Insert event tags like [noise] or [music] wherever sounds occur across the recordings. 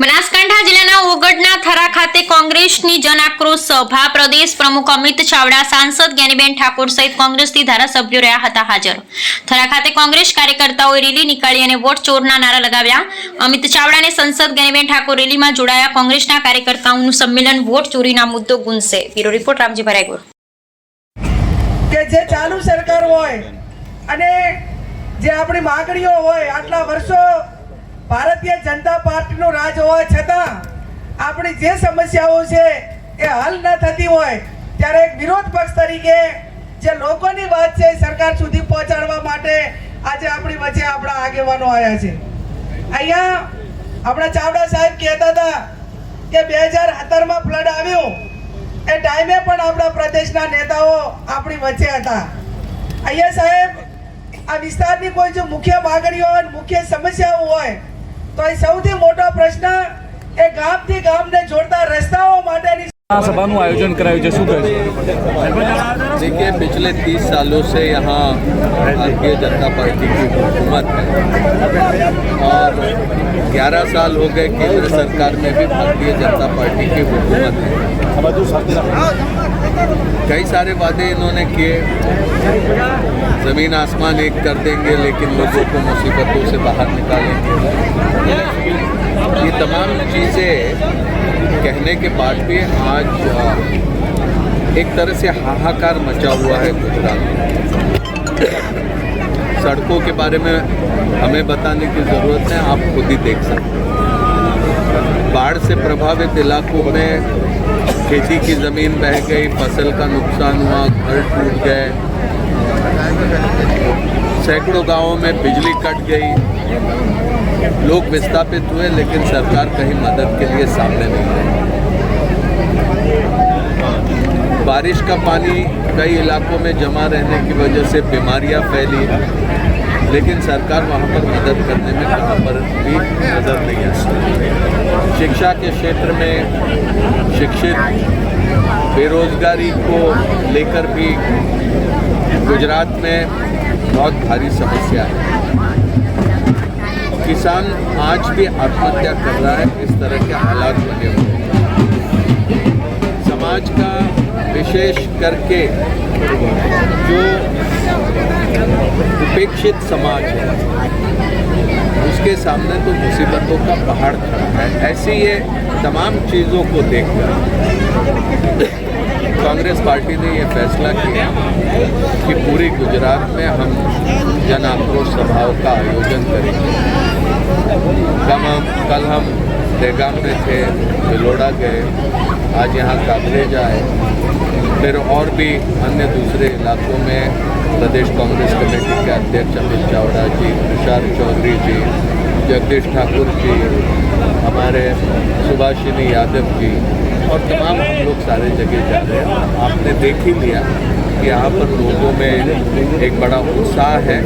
બનાસકાંઠા જિલ્લાના ઓગડના થરા ખાતે કોંગ્રેસની જન આક્રોશ સભા. પ્રદેશ પ્રમુખ અમિત ચાવડા, સાંસદ જ્ઞાનીબેન ઠાકોર સહિત કોંગ્રેસથી ધારાસભ્યો રહ્યા હતા હાજર. થરા ખાતે કોંગ્રેસ કાર્યકર્તાઓએ રેલી નીકાળી અને વોટ ચોરના નારા લગાવ્યા. અમિત ચાવડાને સંસદ જ્ઞાનીબેન ઠાકોર રેલીમાં જોડાયા. કોંગ્રેસના કાર્યકર્તાઓનું સંમેલન વોટ ચોરીના મુદ્દો ગુંજશે. બ્યુરો રિપોર્ટ, રામજી ભરાયગોર કે જે ચાલુ સરકાર હોય અને જે આપણી માગણીઓ હોય, આટલા વર્ષો ભારતીય જનતા પાર્ટીનું રાજ હોવા છતાં આપણી જે સમસ્યાઓ છે એ હલ ન થતી હોય, ત્યારે એક વિરોધ પક્ષ તરીકે જે લોકોની વાત છે સરકાર સુધી પહોંચાડવા માટે આજે આપણી વચ્ચે આપણા આગેવાનો આવ્યા છે. અહીંયા આપણા ચાવડા સાહેબ કહેતા હતા કે બે હજાર સત્તરમાં ફ્લડ આવ્યું, એ ટાઈમે પણ આપણા પ્રદેશના નેતાઓ આપણી વચ્ચે હતા. અહીંયા સાહેબ, આ વિસ્તારની કોઈ જો મુખ્ય માગણીઓ હોય મુખ્ય સમસ્યાઓ હોય તો એ સૌથી મોટો પ્રશ્ન એ ગામથી ગામને જોડતા રસ્તાઓ માટેની આ સભાનું આયોજન કરાયું છે. શું કહે છે? देखिए, पिछले तीस सालों से यहाँ भारतीय जनता पार्टी की हुकूमत है। और 11 साल हो गए केंद्र सरकार में भी भारतीय जनता पार्टी की हुकूमत है। कई सारे वादे इन्होंने किए। ज़मीन आसमान एक कर देंगे, लेकिन लोगों को मुसीबतों से बाहर निकालेंगे। ये तमाम चीज़ें कहने के बाद भी आज एक तरह से हाहाकार मचा हुआ है गुजरात में। सड़कों के बारे में हमें बताने की ज़रूरत है, आप खुद ही देख सकते हैं। बाढ़ से प्रभावित इलाकों में खेती की ज़मीन बह गई, फ़सल का नुकसान हुआ, घर टूट गए। सैकड़ों गाँवों में बिजली कट गई। लोग विस्थापित हुए, लेकिन सरकार कहीं मदद के लिए सामने नहीं आई। बारिश का पानी कई इलाकों में जमा रहने की वजह से बीमारियाँ फैली लेकिन सरकार वहाँ पर मदद करने में कहाँ पर भी नज़र नहीं आ शिक्षा के क्षेत्र में शिक्षित, बेरोजगारी को लेकर भी गुजरात में बहुत भारी समस्या है। किसान आज भी आत्महत्या कर रहा है, इस तरह के हालात बने हुए समाज का विशेष करके जो उपेक्षित समाज है, उसके सामने तो मुसीबतों का पहाड़ खड़ा है। ऐसी ये तमाम चीज़ों को देखकर कांग्रेस पार्टी ने ये फैसला किया कि पूरी गुजरात में हम जन आक्रोश सभाओं का आयोजन करेंगे। हम कल हम देगाम में थे, बिलोड़ा गए, आज यहाँ काबरेज आए फिर और भी अन्य दूसरे इलाकों में प्रदेश कांग्रेस कमेटी के अध्यक्ष अमित चावड़ा जी, तुषार चौधरी जी, जगदीश ठाकुर जी, हमारे सुभाषिनी यादव जी और तमाम हम लोग सारे जगह जा रहे हैं। आपने देख ही लिया कि यहाँ पर लोगों में एक बड़ा उत्साह है।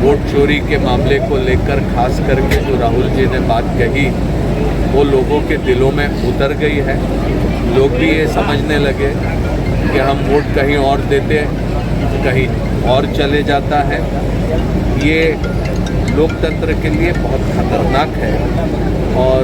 वोट चोरी के मामले को लेकर खास करके जो राहुल जी ने बात कही वो लोगों के दिलों में उतर गई है। लोग भी ये समझने लगे कि हम वोट कहीं और देते, कहीं और चले जाता है। ये लोकतंत्र के लिए बहुत खतरनाक है और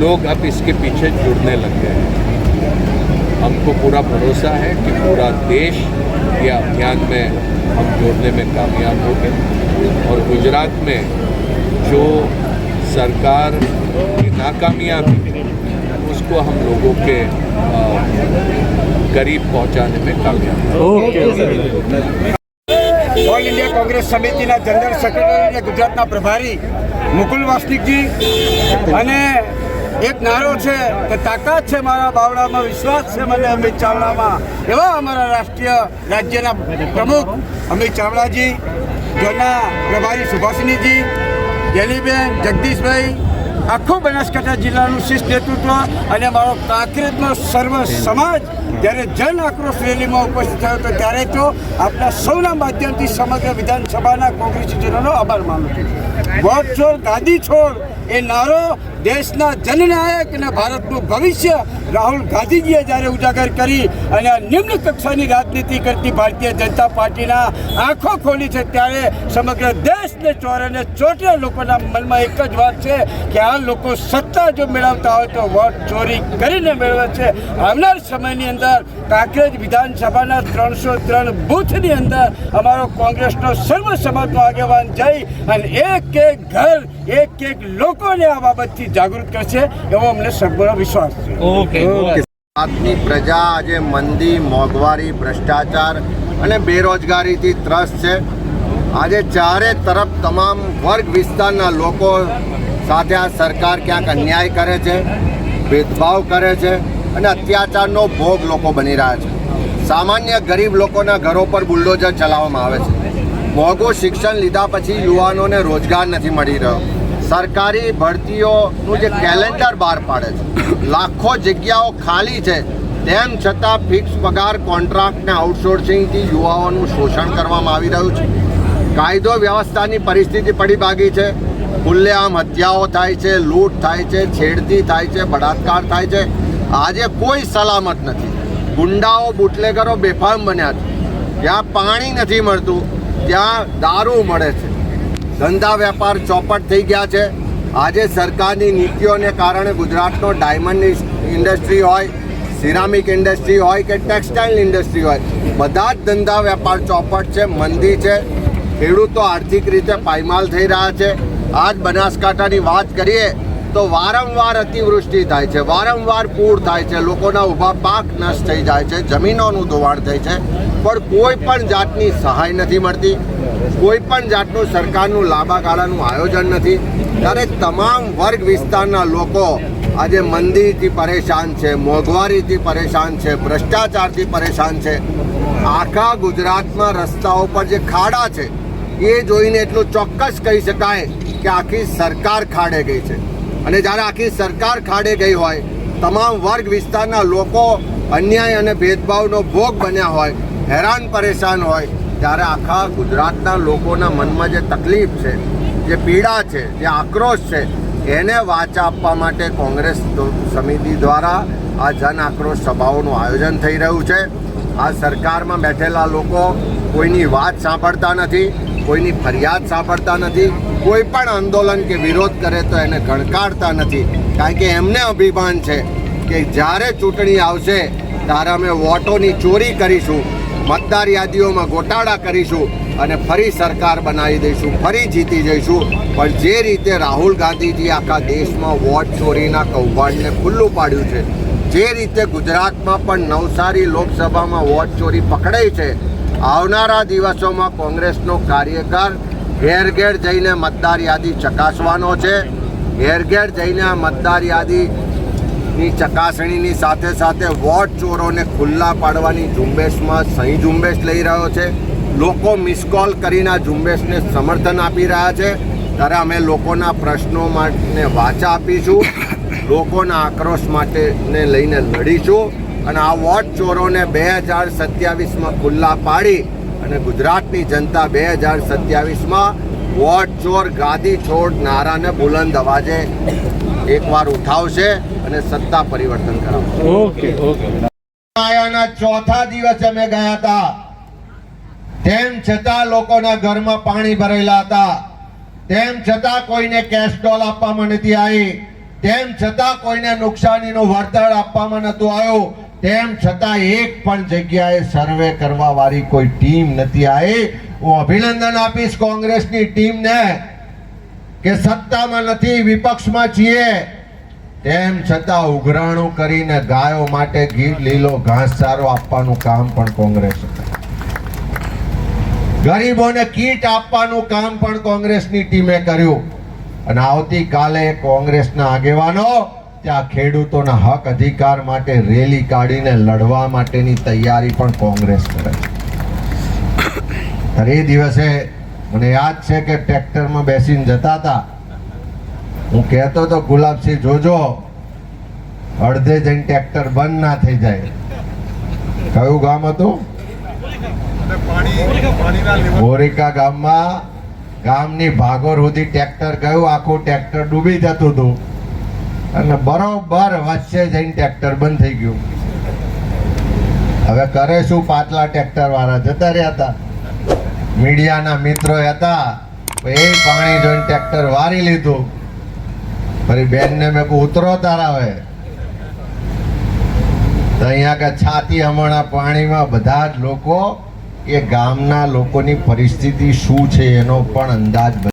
लोग अब इसके पीछे जुड़ने लग गए हैं। हमको पूरा भरोसा है कि पूरा देश ये अभियान में हम जोड़ने में कामयाब होंगे। और गुजरात में जो सरकार की नाकामयाबी उसको हम लोगों के अ, करीब पहुंचाने में कामयाब होंगे। ઓલ ઇન્ડિયા કોંગ્રેસ સમિતિના જનરલ સેક્રેટરી અને ગુજરાતના પ્રભારી મુકુલ વાસનિકજી અને એક નારો છે કે તાકાત છે મારા બાવડામાં વિશ્વાસ છે મને અમિત ચાવડામાં એવા અમારા રાષ્ટ્રીય રાજ્યના પ્રમુખ અમિત ચાવડાજી જોના પ્રભારી સુભાષિનીજી ગેલીબેન, જગદીશભાઈ, આખું બનાસકાંઠા જિલ્લાનું શિષ્ટ નેતૃત્વ અને મારો કાંકરેજનો સર્વ સમાજ જ્યારે જન આક્રોશ રેલીમાં ઉપસ્થિત થયો હતો, ત્યારે તો આપણા સૌના માધ્યમથી સમગ્ર વિધાનસભાના કોંગ્રેસીજનોનો આભાર માનું છું. વોટ છોડ ગાદી છોડ એ નારો દેશના જનનાયક અને ભારતનું ભવિષ્ય રાહુલ ગાંધીજીએ જ્યારે ઉજાગર કરી અને નિમ્ન કક્ષાની રાજનીતિ કરતી ભારતીય જનતા પાર્ટીના આંખો ખોલી છે, ત્યારે સમગ્ર દેશને ચોર અને ચોટે લોકોના મનમાં એક જ વાત છે કે આ લોકો સત્તા જો મેળવતા હોય તો વોટ ચોરી કરીને મેળવે છે. આવનાર સમયની અંદર કાંકરેજ વિધાનસભાના ત્રણસો ત્રણ બૂથની અંદર અમારો કોંગ્રેસનો સર્વ આગેવાન જઈ અને એક એક ઘર એક એક લોકોને આ બાબતથી જાગૃત કરશે એવો અમને સંપૂર્ણ વિશ્વાસ છે. ઓકે આપની પ્રજા આજે મંદી મોંઘવારી ભ્રષ્ટાચાર અને બેરોજગારીથી ત્રસ્ત છે. આજે ચારે તરફ તમામ વર્ગ વિસ્તારના લોકો સાથે આ સરકાર ક્યાંક અન્યાય કરે છે ભેદભાવ કરે છે અને અત્યાચારનો ભોગ લોકો બની રહ્યા છે. સામાન્ય ગરીબ લોકોના ઘરો પર બુલડોઝર ચલાવવામાં આવે છે. મોંઘું શિક્ષણ લીધા પછી યુવાનોને રોજગાર નથી મળી રહ્યો. સરકારી ભરતીઓનું જે કેલેન્ડર બહાર પાડે છે, લાખો જગ્યાઓ ખાલી છે, તેમ છતાં ફિક્સ પગાર કોન્ટ્રાક્ટ ને આઉટસોર્સિંગથી યુવાઓનું શોષણ કરવામાં આવી રહ્યું છે. કાયદો વ્યવસ્થાની પરિસ્થિતિ પડી ભાગી છે. ખુલ્લેઆમ હત્યાઓ થાય છે, લૂંટ થાય છે, છેડતી થાય છે, બળાત્કાર થાય છે. આજે કોઈ સલામત નથી. ગુંડાઓ, બુટલેગરો બેફામ બન્યા છે. જ્યાં પાણી નથી મળતું. ત્યાં દારૂ મળે છે. ધંધા વેપાર ચોપટ થઈ ગયા છે. આજે સરકારની નીતિઓને કારણે ગુજરાતનો ડાયમંડ ઇન્ડસ્ટ્રી હોય, સિરામિક ઇન્ડસ્ટ્રી હોય કે ટેક્સટાઇલ ઇન્ડસ્ટ્રી હોય, બધા જ ધંધા વેપાર ચોપટ છે, મંદી છે. ખેડૂતો આર્થિક રીતે પાયમાલ થઈ રહ્યા છે. આજ બનાસકાંઠાની વાત કરીએ તો વારંવાર અતિવૃષ્ટિ થાય છે, વારંવાર પૂર થાય છે, લોકોના ઊભા પાક નષ્ટ થઈ જાય છે, જમીનોનું ધોવાણ થાય છે. પણ કોઈ પણ જાતની સહાય નથી મળતી. કોઈ પણ જાતનું સરકારનું લાંબા ગાળાનું આયોજન નથી. ત્યારે તમામ વર્ગ વિસ્તારના લોકો આજે મંદીથી પરેશાન છે, મોંઘવારીથી પરેશાન છે, ભ્રષ્ટાચારથી પરેશાન છે. આખા ગુજરાતમાં રસ્તાઓ પર જે ખાડા છે, એ જોઈને એટલું ચોક્કસ કહી શકાય કે આખી સરકાર ખાડે ગઈ છે. અને જ્યારે આખી સરકાર ખાડે ગઈ હોય, તમામ વર્ગ વિસ્તારના લોકો અન્યાય અને ભેદભાવનો ભોગ બન્યા હોય હેરાન પરેશાન હોય, ત્યારે આખા ગુજરાતના લોકોના મનમાં જે તકલીફ છે, જે પીડા છે, જે આક્રોશ છે, એને વાચા આપવા માટે કોંગ્રેસ સમિતિ દ્વારા આ જન આક્રોશ સભાઓનું આયોજન થઈ રહ્યું છે. આ સરકારમાં બેઠેલા લોકો કોઈની વાત સાંભળતા નથી, કોઈની ફરિયાદ સાંભળતા નથી, કોઈ પણ આંદોલન કે વિરોધ કરે તો એને ગણકારતા નથી. કારણ કે એમને અભિમાન છે કે જ્યારે ચૂંટણી આવશે, ત્યારે અમે વોટોની ચોરી કરીશું. મતદાર યાદીઓમાં ગોટાળા કરીશું અને ફરી સરકાર બનાવી દઈશું, ફરી જીતી જઈશું. પણ જે રીતે રાહુલ ગાંધીજી આખા દેશમાં વોટ ચોરીના કૌભાંડને ખુલ્લું પાડ્યું છે, જે રીતે ગુજરાતમાં પણ નવસારી લોકસભામાં વોટ ચોરી પકડાઈ છે, આવનારા દિવસોમાં કોંગ્રેસનો કાર્યકર ઘેર ઘેર જઈને મતદાર યાદી ચકાસવાનો છે. ઘેર ઘેર જઈને આ મતદાર યાદીની ચકાસણીની સાથે સાથે વોટ ચોરોને ખુલ્લા પાડવાની ઝુંબેશમાં સહી ઝુંબેશ લઈ રહ્યો છે. લોકો મિસકોલ કરીને આ ઝુંબેશને સમર્થન આપી રહ્યા છે. ત્યારે અમે લોકોના પ્રશ્નો માટે વાચા આપીશું. લોકોના આક્રોશ માટે ને લઈને લડીશું. અને આ વોટ ચોરોને બે હજાર સત્યાવીસમાં ખુલ્લા પાડી અને ગુજરાતની જનતા બે હજાર સત્યાવીસમાં વોટ ચોર ગાદી છોડ નારાને બુલંદ અવાજે એકવાર ઉઠાવશે. અને સત્તા પરિવર્તન કરાવો ઓકે ઓકે માયાના ચોથા દિવસે અમે ગયા હતા. તેમ છતાં લોકોના ઘરમાં પાણી ભરેલા હતા. તેમ છતાં કોઈને કેશ ડોલ આપવામાં નથી આવી. તેમ છતાં કોઈને નુકસાનીનું વળતર આપવામાં નતું આવ્યું. તેમ છતાં એક પણ જગ્યાએ સર્વે કરવા વાળી કોઈ ટીમ નથી આવી. હું અભિનંદન આપીશ કોંગ્રેસની ટીમને કે સત્તામાં નથી વિપક્ષમાં છીએ. તેમ છતાં ઉઘરાણું કરીને ગાયો માટે ગીર લીલો ઘાસચારો આપવાનું કામ પણ કોંગ્રેસ ગરીબોને કીટ આપવાનું કામ પણ કોંગ્રેસની ટીમે કર્યું. અને આવતીકાલે કોંગ્રેસના આગેવાનો ત્યાં ખેડૂતોના હક અધિકાર માટે રેલી કાઢીને લડવા માટેની તૈયારી પણ કોંગ્રેસ કરે છે. [coughs] દિવસે મને યાદ છે કે ટ્રેક્ટરમાં બેસીને જતા હતા. હું કહેતો તો ગુલાબસિંહ, જોજો, અડધે જઈને ટ્રેક્ટર બંધ ના થઈ જાય. કયું ગામ હતું? બોરિકા ગામમાં ગામની ભાગોર સુધી ટ્રેક્ટર ગયું, આખું ટ્રેક્ટર ડૂબી જતું હતું. અને બરોબર વચ્ચે જઈને ટ્રેક્ટર બંધ થઈ ગયું. હવે કરે શું પાછલા ટ્રેક્ટર વાળા જતા રહ્યા હતા. મીડિયાના મિત્રો હતા. એ પાણી જોઈને ટ્રેક્ટર વારી લીધું. ફરી બેનને મેં કહું, ઉતરો તારા હવે. તો અહીંયા કે છાતી હમણાં પાણીમાં બધા જ લોકો, એ ગામના લોકોની પરિસ્થિતિ શું છે એનો પણ અંદાજ